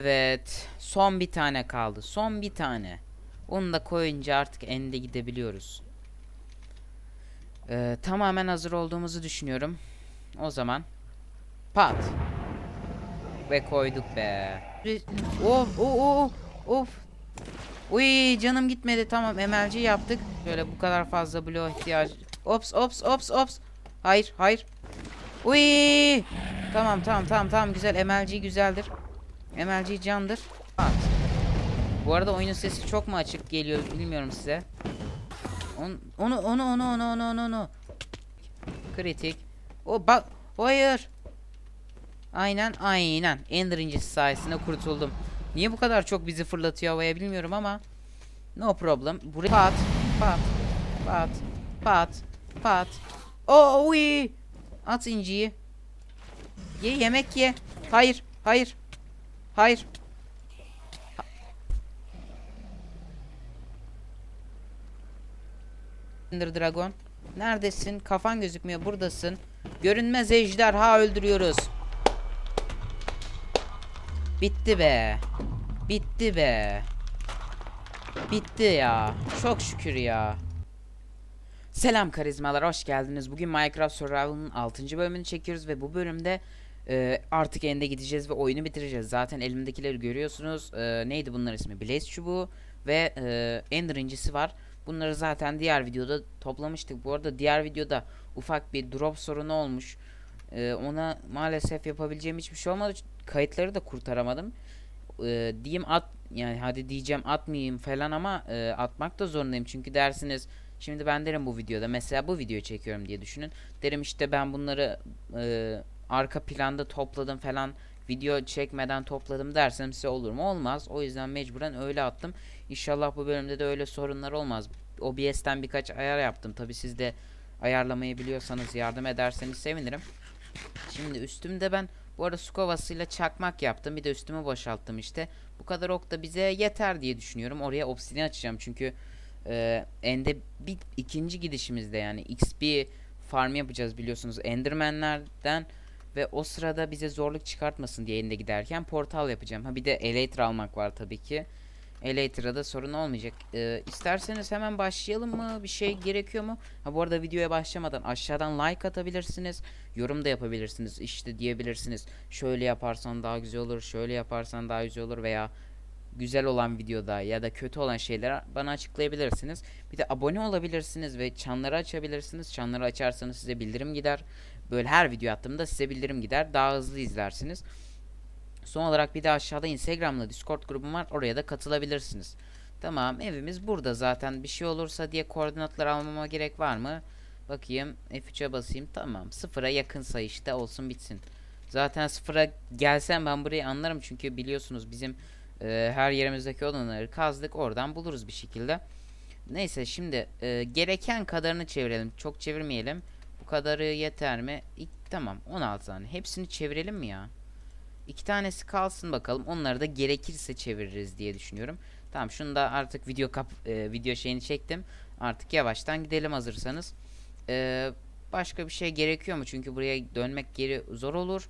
Evet. Son bir tane kaldı. Son bir tane. Onu da koyunca artık ende gidebiliyoruz. Ee, tamamen hazır olduğumuzu düşünüyorum. O zaman pat. Ve koyduk be. Of of of of. Uy canım gitmedi tamam MLG yaptık. Şöyle bu kadar fazla bloğa ihtiyacı. Ops ops ops ops. Hayır hayır. Uy. Tamam tamam tamam tamam güzel MLG güzeldir. MLG candır. At. Bu arada oyunun sesi çok mu açık geliyor bilmiyorum size. On, onu onu onu onu onu onu onu. Kritik. O bak hayır. Aynen aynen. Ender sayesinde kurtuldum. Niye bu kadar çok bizi fırlatıyor havaya bilmiyorum ama. No problem. Buraya pat pat pat pat pat. Oh uy. At inciyi. Ye yemek ye. Hayır hayır. Hayır. Ha- Ender Dragon. Neredesin? Kafan gözükmüyor. Buradasın. Görünmez ejderha öldürüyoruz. Bitti be. Bitti be. Bitti ya. Çok şükür ya. Selam karizmalar hoş geldiniz. Bugün Minecraft Survival'ın 6. bölümünü çekiyoruz ve bu bölümde e, artık ende gideceğiz ve oyunu bitireceğiz. Zaten elimdekileri görüyorsunuz. E, neydi bunların ismi? Blaze çubuğu ve e, Ender incisi var. Bunları zaten diğer videoda toplamıştık. Bu arada diğer videoda ufak bir drop sorunu olmuş. E, ona maalesef yapabileceğim hiçbir şey olmadı. Kayıtları da kurtaramadım. E, diyeyim at yani hadi diyeceğim atmayayım falan ama e, atmak da zorundayım. Çünkü dersiniz Şimdi ben derim bu videoda mesela bu videoyu çekiyorum diye düşünün. Derim işte ben bunları e, arka planda topladım falan video çekmeden topladım dersem size olur mu? Olmaz. O yüzden mecburen öyle attım. İnşallah bu bölümde de öyle sorunlar olmaz. OBS'ten birkaç ayar yaptım. Tabi siz de ayarlamayı biliyorsanız yardım ederseniz sevinirim. Şimdi üstümde ben bu arada su kovasıyla çakmak yaptım. Bir de üstümü boşalttım işte. Bu kadar ok da bize yeter diye düşünüyorum. Oraya obsidian açacağım çünkü e, ende bir ikinci gidişimizde yani XP farm yapacağız biliyorsunuz Enderman'lerden ve o sırada bize zorluk çıkartmasın diye ende giderken portal yapacağım. Ha bir de Elytra almak var tabii ki. Elytra'da sorun olmayacak. E, isterseniz hemen başlayalım mı? Bir şey gerekiyor mu? Ha bu arada videoya başlamadan aşağıdan like atabilirsiniz. Yorum da yapabilirsiniz. İşte diyebilirsiniz. Şöyle yaparsan daha güzel olur. Şöyle yaparsan daha güzel olur veya güzel olan videoda ya da kötü olan şeyleri bana açıklayabilirsiniz. Bir de abone olabilirsiniz ve çanları açabilirsiniz. Çanları açarsanız size bildirim gider. Böyle her video attığımda size bildirim gider. Daha hızlı izlersiniz. Son olarak bir de aşağıda Instagram'la Discord grubum var. Oraya da katılabilirsiniz. Tamam evimiz burada zaten. Bir şey olursa diye koordinatlar almama gerek var mı? Bakayım F3'e basayım. Tamam sıfıra yakın sayı işte olsun bitsin. Zaten sıfıra gelsem ben burayı anlarım. Çünkü biliyorsunuz bizim e, her yerimizdeki olanları kazdık. Oradan buluruz bir şekilde. Neyse şimdi e, gereken kadarını çevirelim. Çok çevirmeyelim. Bu kadarı yeter mi? İlk, tamam 16 tane. Hepsini çevirelim mi ya? İki tanesi kalsın bakalım. Onları da gerekirse çeviririz diye düşünüyorum. Tamam şunu da artık video kap e, video şeyini çektim. Artık yavaştan gidelim hazırsanız. E, başka bir şey gerekiyor mu? Çünkü buraya dönmek geri zor olur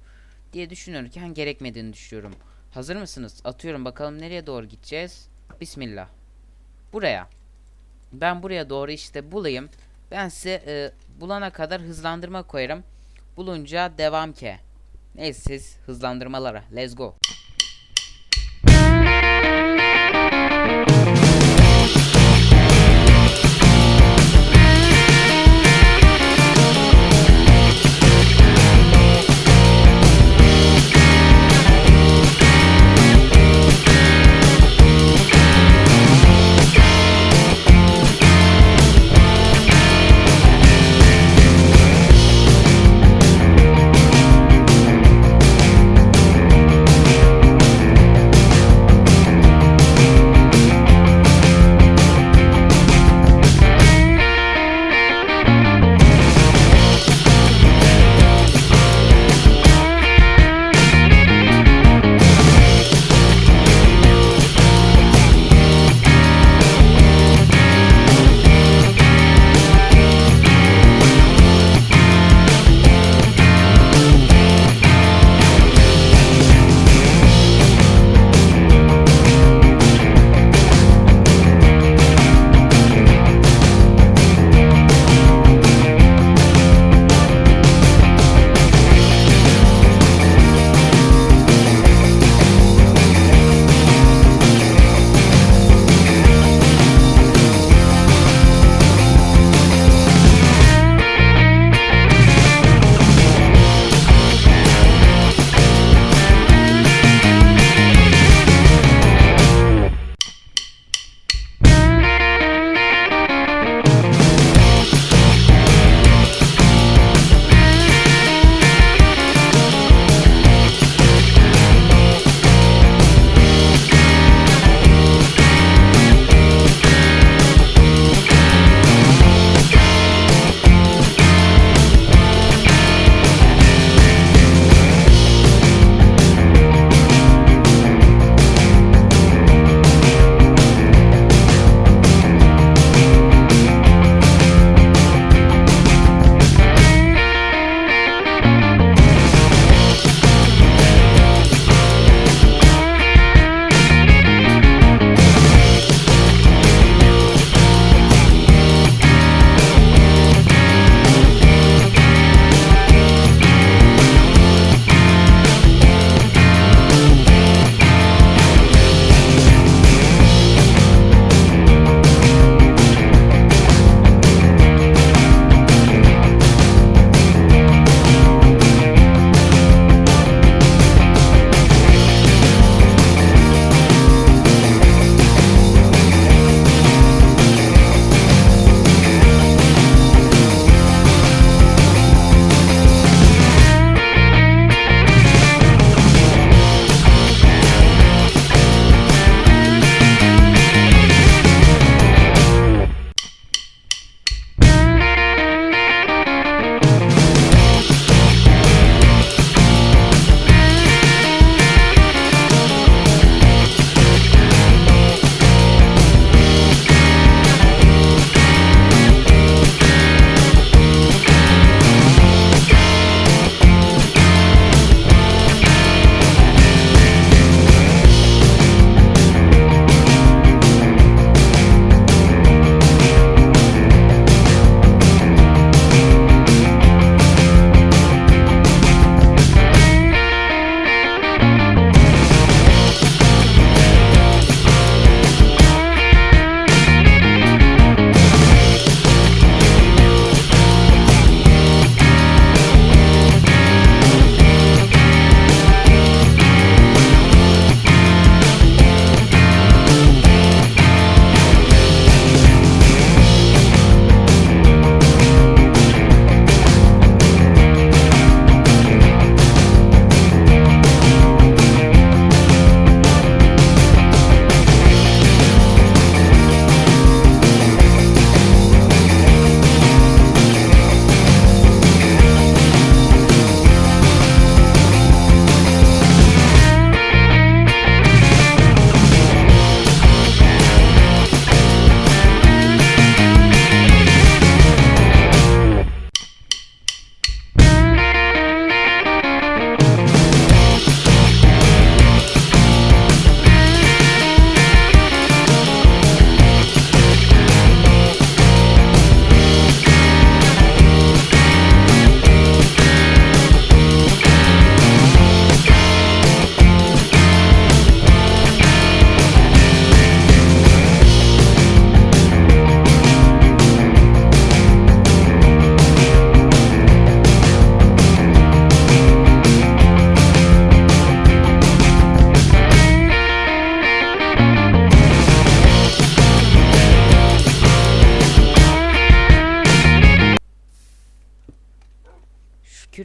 diye düşünürken gerekmediğini düşünüyorum. Hazır mısınız? Atıyorum bakalım nereye doğru gideceğiz. Bismillah. Buraya. Ben buraya doğru işte bulayım. Ben size e, bulana kadar hızlandırma koyarım. Bulunca devam ke. Neyse siz hızlandırmalara. Let's go.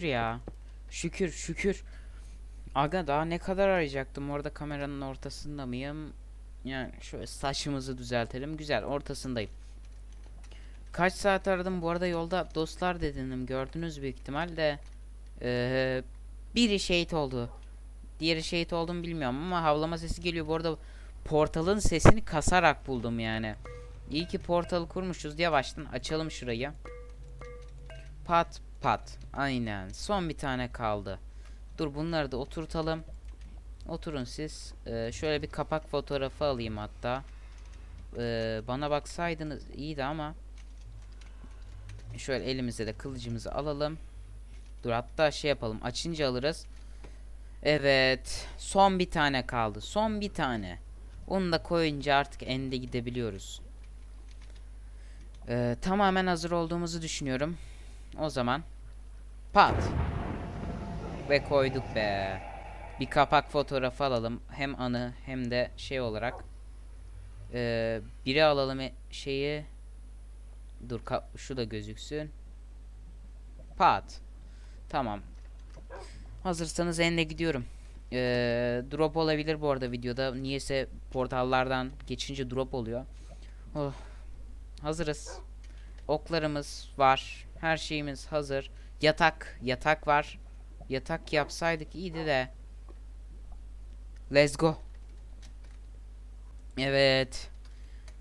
Ya. Şükür şükür. Aga daha ne kadar arayacaktım orada kameranın ortasında mıyım? Yani şöyle saçımızı düzeltelim. Güzel ortasındayım. Kaç saat aradım bu arada yolda dostlar dedim gördünüz büyük ihtimal de Ee, biri şehit oldu. Diğeri şehit oldu mu bilmiyorum ama havlama sesi geliyor. Bu arada portalın sesini kasarak buldum yani. İyi ki portalı kurmuşuz. Yavaştan açalım şurayı. Pat pat. Aynen. Son bir tane kaldı. Dur bunları da oturtalım. Oturun siz. Ee, şöyle bir kapak fotoğrafı alayım hatta. Ee, bana baksaydınız iyiydi ama. Şöyle elimize de kılıcımızı alalım. Dur hatta şey yapalım. Açınca alırız. Evet. Son bir tane kaldı. Son bir tane. Onu da koyunca artık ende gidebiliyoruz. Ee, tamamen hazır olduğumuzu düşünüyorum. O zaman pat ve koyduk be. Bir kapak fotoğrafı alalım. Hem anı hem de şey olarak. Ee, biri alalım e- şeyi. Dur şu da gözüksün. Pat. Tamam. Hazırsanız ende gidiyorum. Ee, drop olabilir bu arada videoda. Niyeyse portallardan geçince drop oluyor. Oh. Hazırız. Oklarımız var. Her şeyimiz hazır. Yatak. Yatak var. Yatak yapsaydık iyiydi de. Let's go. Evet.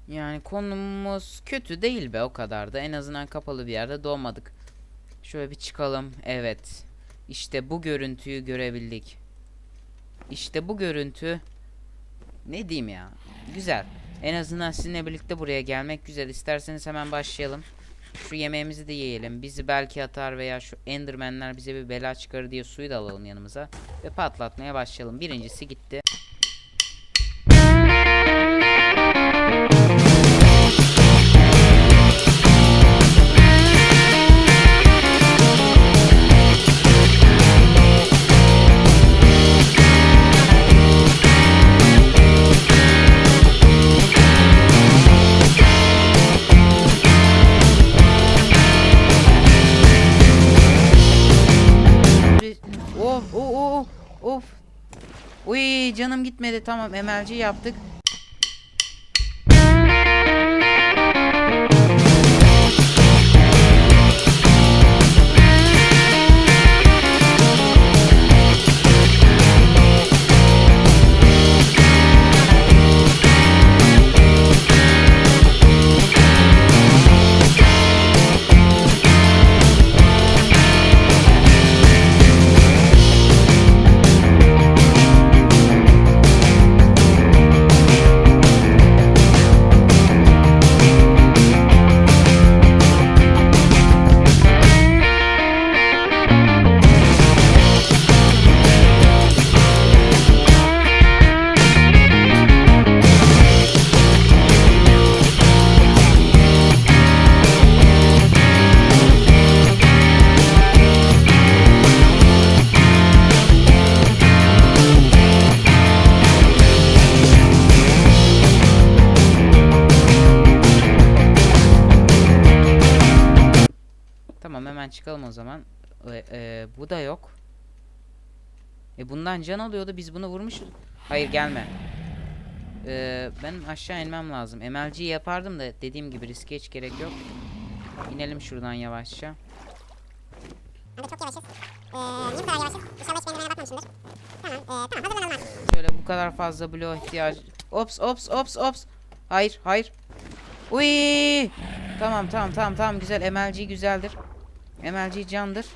Yani konumuz kötü değil be o kadar da. En azından kapalı bir yerde doğmadık. Şöyle bir çıkalım. Evet. İşte bu görüntüyü görebildik. İşte bu görüntü ne diyeyim ya? Güzel. En azından sizinle birlikte buraya gelmek güzel. İsterseniz hemen başlayalım. Şu yemeğimizi de yiyelim. Bizi belki atar veya şu endermenler bize bir bela çıkarır diye suyu da alalım yanımıza. Ve patlatmaya başlayalım. Birincisi gitti. Gitmedi tamam MLG yaptık. Çıkalım o zaman. E, e, bu da yok. E bundan can alıyordu biz bunu vurmuşuz. Hayır gelme. E, benim aşağı inmem lazım. MLG yapardım da dediğim gibi riske hiç gerek yok. İnelim şuradan yavaşça. Abi çok yavaşız. Ee, niye bu kadar yavaşız? İnşallah hiç benimle bakmamışımdır. Tamam, ee, tamam hazırlanalım artık. Şöyle bu kadar fazla bloğa ihtiyacı. Ops ops ops ops. Hayır hayır. Uy! Tamam tamam tamam tamam güzel MLG güzeldir. MLG candır.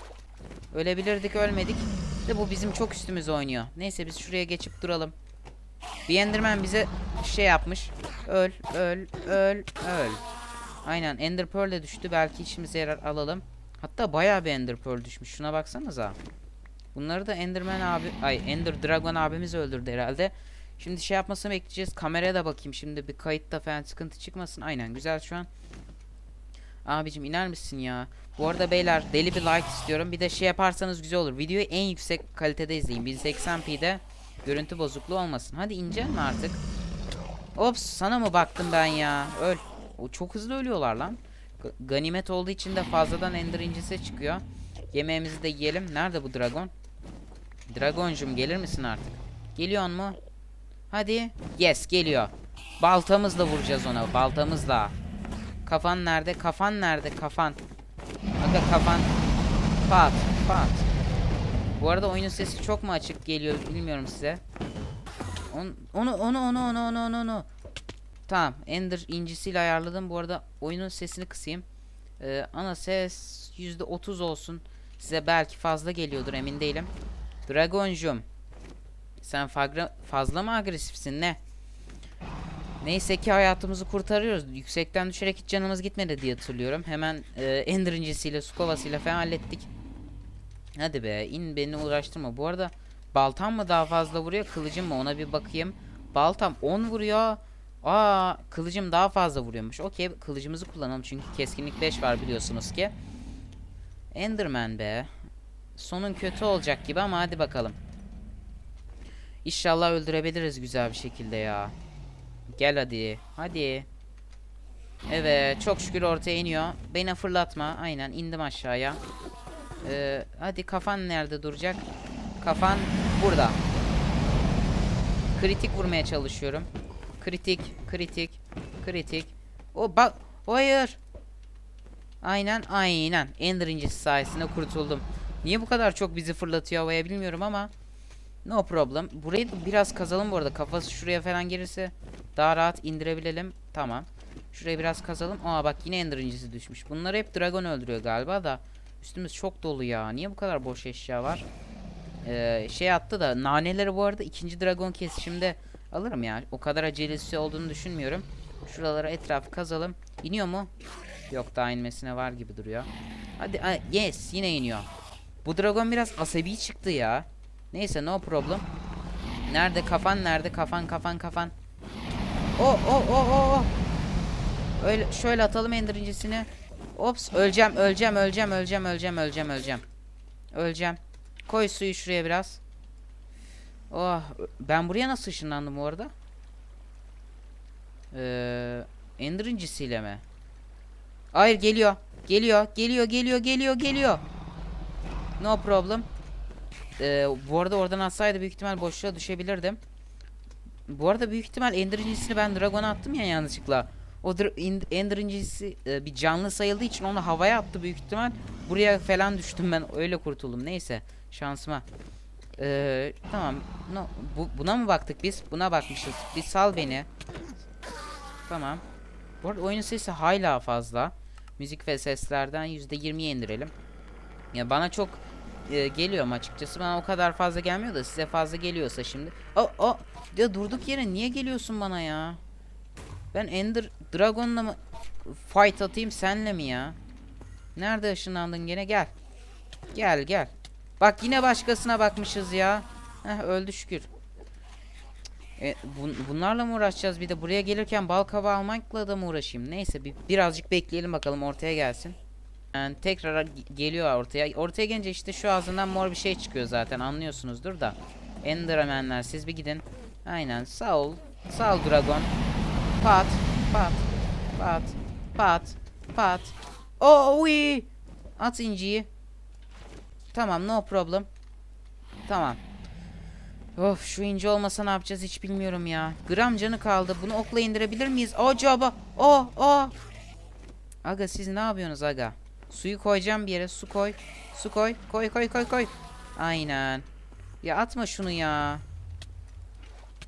Ölebilirdik ölmedik. De bu bizim çok üstümüze oynuyor. Neyse biz şuraya geçip duralım. Bir Enderman bize şey yapmış. Öl öl öl öl. Aynen Ender Pearl de düştü. Belki işimize yarar alalım. Hatta bayağı bir Ender Pearl düşmüş. Şuna baksanıza. Bunları da Enderman abi, ay Ender Dragon abimiz öldürdü herhalde. Şimdi şey yapmasını bekleyeceğiz. Kameraya da bakayım şimdi bir kayıtta falan sıkıntı çıkmasın. Aynen güzel şu an. Abicim iner misin ya? Bu arada beyler deli bir like istiyorum. Bir de şey yaparsanız güzel olur. Videoyu en yüksek kalitede izleyin. 1080p'de görüntü bozukluğu olmasın. Hadi incelme artık. Ops sana mı baktım ben ya? Öl. O çok hızlı ölüyorlar lan. G- ganimet olduğu için de fazladan ender incisi çıkıyor. Yemeğimizi de yiyelim. Nerede bu dragon? Dragoncum gelir misin artık? Geliyor mu? Hadi. Yes geliyor. Baltamızla vuracağız ona. Baltamızla. Kafan nerede? Kafan nerede? Kafan. Aga kafan. Pat. Pat. Bu arada oyunun sesi çok mu açık geliyor bilmiyorum size. On- Onu onu onu onu onu onu onu. Tamam. Ender incisiyle ayarladım. Bu arada oyunun sesini kısayım. Ee, ana ses %30 olsun. Size belki fazla geliyordur emin değilim. Dragoncum. Sen fazla mı agresifsin ne? Neyse ki hayatımızı kurtarıyoruz. Yüksekten düşerek hiç canımız gitmedi diye hatırlıyorum. Hemen e, Ender incisiyle, su kovasıyla falan hallettik. Hadi be in beni uğraştırma. Bu arada baltam mı daha fazla vuruyor kılıcım mı ona bir bakayım. Baltam 10 vuruyor. Aa kılıcım daha fazla vuruyormuş. Okey kılıcımızı kullanalım çünkü keskinlik 5 var biliyorsunuz ki. Enderman be. Sonun kötü olacak gibi ama hadi bakalım. İnşallah öldürebiliriz güzel bir şekilde ya. Gel hadi. Hadi. Evet çok şükür ortaya iniyor. Beni fırlatma. Aynen indim aşağıya. Ee, hadi kafan nerede duracak? Kafan burada. Kritik vurmaya çalışıyorum. Kritik, kritik, kritik. O bak, hayır. Aynen, aynen. Ender incisi sayesinde kurtuldum. Niye bu kadar çok bizi fırlatıyor havaya bilmiyorum ama. No problem. Burayı biraz kazalım bu arada. Kafası şuraya falan gelirse daha rahat indirebilelim. Tamam. Şurayı biraz kazalım. Aa bak yine Ender incisi düşmüş. Bunları hep dragon öldürüyor galiba da. Üstümüz çok dolu ya. Niye bu kadar boş eşya var? Ee, şey attı da naneleri bu arada ikinci dragon kesişimde alırım ya. O kadar acelesi olduğunu düşünmüyorum. Şuralara etrafı kazalım. İniyor mu? Yok daha inmesine var gibi duruyor. Hadi yes yine iniyor. Bu dragon biraz asabi çıktı ya. Neyse no problem. Nerede kafan nerede kafan kafan kafan. O o o o o. Öyle şöyle atalım endirincisini. Ops öleceğim öleceğim öleceğim öleceğim öleceğim öleceğim öleceğim. Öleceğim. Koy suyu şuraya biraz. Oh ben buraya nasıl ışınlandım bu arada? Ee, Ender incisiyle mi? Hayır geliyor. Geliyor. Geliyor. Geliyor. Geliyor. Geliyor. No problem. Ee, bu arada oradan atsaydı büyük ihtimal boşluğa düşebilirdim. Bu arada büyük ihtimal Ender incisini ben Dragon'a attım ya yanlışlıkla. O Ender incisi e, bir canlı sayıldığı için onu havaya attı büyük ihtimal. Buraya falan düştüm ben öyle kurtuldum. Neyse şansıma. Ee, tamam. No, bu, buna mı baktık biz? Buna bakmışız. Bir sal beni. Tamam. Bu arada oyunun sesi hala fazla. Müzik ve seslerden %20'ye indirelim. Ya bana çok e, geliyor mu açıkçası. Bana o kadar fazla gelmiyor da size fazla geliyorsa şimdi. O o ya durduk yere niye geliyorsun bana ya? Ben Ender Dragon'la mı fight atayım senle mi ya? Nerede ışınlandın gene gel. Gel gel. Bak yine başkasına bakmışız ya. Heh öldü şükür. E, bun- bunlarla mı uğraşacağız bir de buraya gelirken bal kabağı almakla da mı uğraşayım? Neyse bir, birazcık bekleyelim bakalım ortaya gelsin. Yani tekrar ge- geliyor ortaya. Ortaya gelince işte şu ağzından mor bir şey çıkıyor zaten anlıyorsunuzdur da. Endermenler siz bir gidin. Aynen sağ ol. Sağ ol Dragon. Pat. Pat. Pat. Pat. Pat. Oh uy. At inciyi. Tamam no problem. Tamam. Of şu ince olmasa ne yapacağız hiç bilmiyorum ya. Gram canı kaldı. Bunu okla indirebilir miyiz? Acaba. O o. Aga siz ne yapıyorsunuz aga? Suyu koyacağım bir yere. Su koy. Su koy. Koy koy koy koy. Aynen. Ya atma şunu ya.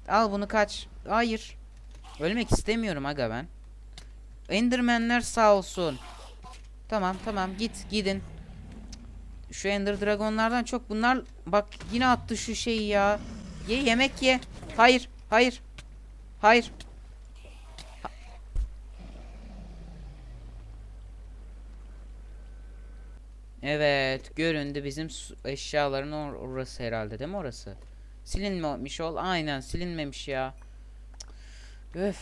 Al bunu kaç. Hayır. Ölmek istemiyorum aga ben. Endermenler sağ olsun. Tamam tamam git gidin. Şu Ender Dragonlardan çok bunlar bak yine attı şu şeyi ya. Ye yemek ye. Hayır hayır. Hayır. Evet göründü bizim eşyaların or- orası herhalde değil mi orası? Silinmemiş ol. Aynen silinmemiş ya. Öf.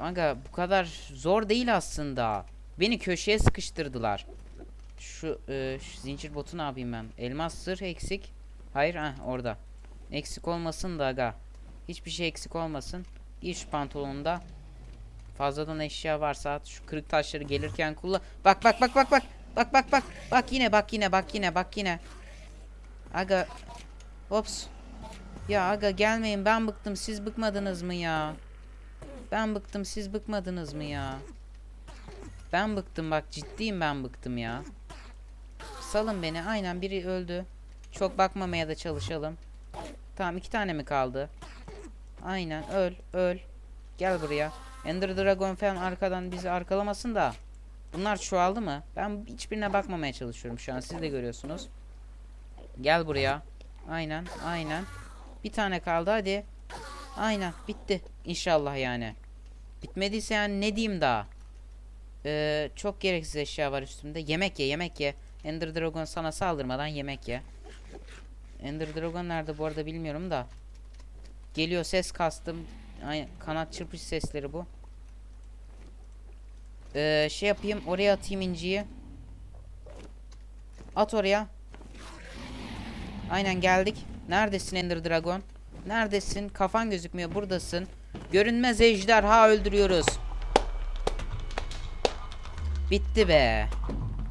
Aga bu kadar zor değil aslında. Beni köşeye sıkıştırdılar. Şu, e, şu zincir botu ne yapayım ben? Elmas sır eksik. Hayır ha orada. Eksik olmasın da aga. Hiçbir şey eksik olmasın. Giy şu pantolonu da. Fazladan eşya varsa at. Şu kırık taşları gelirken kullan. Bak bak bak bak bak. Bak bak bak. Bak yine bak yine bak yine bak yine. Aga. Ops. Ya aga gelmeyin ben bıktım siz bıkmadınız mı ya? Ben bıktım siz bıkmadınız mı ya? Ben bıktım bak ciddiyim ben bıktım ya. Salın beni aynen biri öldü. Çok bakmamaya da çalışalım. Tamam iki tane mi kaldı? Aynen öl öl. Gel buraya. Ender Dragon falan arkadan bizi arkalamasın da. Bunlar çoğaldı mı? Ben hiçbirine bakmamaya çalışıyorum şu an. Siz de görüyorsunuz. Gel buraya. Aynen aynen. Bir tane kaldı hadi. Aynen bitti. İnşallah yani. Bitmediyse yani ne diyeyim daha. Ee, çok gereksiz eşya var üstümde. Yemek ye yemek ye. Ender Dragon sana saldırmadan yemek ye. Ender Dragon nerede bu arada bilmiyorum da. Geliyor ses kastım. Aynen kanat çırpış sesleri bu. Ee, şey yapayım oraya atayım inciyi. At oraya. Aynen geldik. Neredesin Ender Dragon? Neredesin? Kafan gözükmüyor. Buradasın. Görünmez ejderha öldürüyoruz. Bitti be.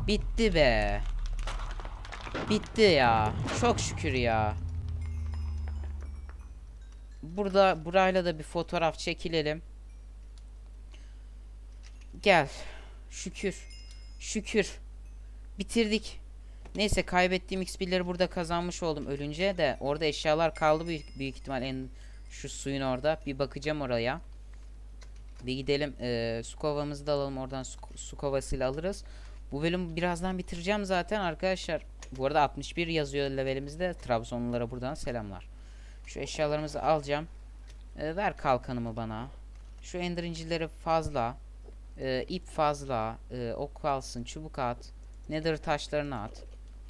Bitti be. Bitti ya. Çok şükür ya. Burada burayla da bir fotoğraf çekilelim. Gel. Şükür. Şükür. Bitirdik. Neyse kaybettiğim XP'leri burada kazanmış oldum ölünce de orada eşyalar kaldı büyük, büyük ihtimal en şu suyun orada. Bir bakacağım oraya. Bir gidelim eee su kovamızı da alalım oradan su, su kovasıyla alırız. Bu bölümü birazdan bitireceğim zaten arkadaşlar. Bu arada 61 yazıyor levelimizde. Trabzonlulara buradan selamlar. Şu eşyalarımızı alacağım. Eee, ver kalkanımı bana. Şu ender incileri fazla. Eee, ip fazla. Eee, ok kalsın. Çubuk at. Nether taşlarını at.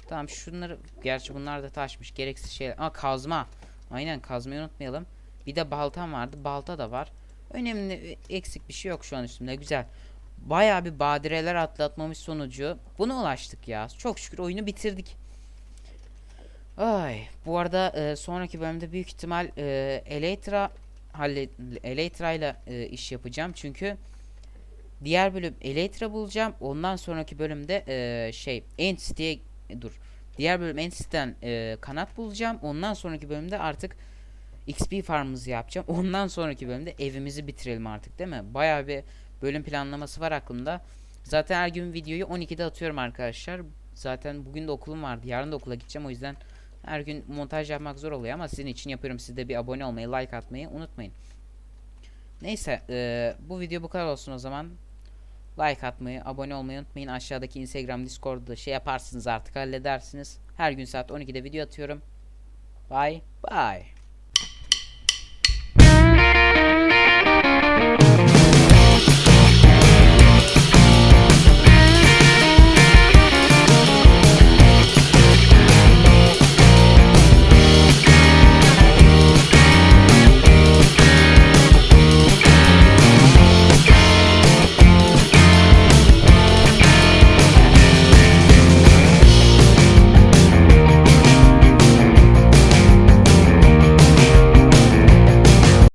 Tamam şunları gerçi bunlar da taşmış gereksiz şeyler. Aa kazma. Aynen kazmayı unutmayalım. Bir de baltam vardı. Balta da var. Önemli e, eksik bir şey yok şu an üstümde. Güzel. Bayağı bir badireler atlatmamış sonucu buna ulaştık ya. Çok şükür oyunu bitirdik. Ay, bu arada e, sonraki bölümde büyük ihtimal e, Elytra ile e, iş yapacağım çünkü diğer bölüm Elytra bulacağım. Ondan sonraki bölümde e, şey Entity'ye dur. Diğer bölüm Entity'den e, kanat bulacağım. Ondan sonraki bölümde artık XP farmımızı yapacağım. Ondan sonraki bölümde evimizi bitirelim artık değil mi? Bayağı bir bölüm planlaması var aklımda. Zaten her gün videoyu 12'de atıyorum arkadaşlar. Zaten bugün de okulum vardı. Yarın da okula gideceğim. O yüzden her gün montaj yapmak zor oluyor ama sizin için yapıyorum. Siz de bir abone olmayı, like atmayı unutmayın. Neyse, e, bu video bu kadar olsun o zaman. Like atmayı, abone olmayı unutmayın. Aşağıdaki Instagram, Discord'da şey yaparsınız artık halledersiniz. Her gün saat 12'de video atıyorum. Bye bye.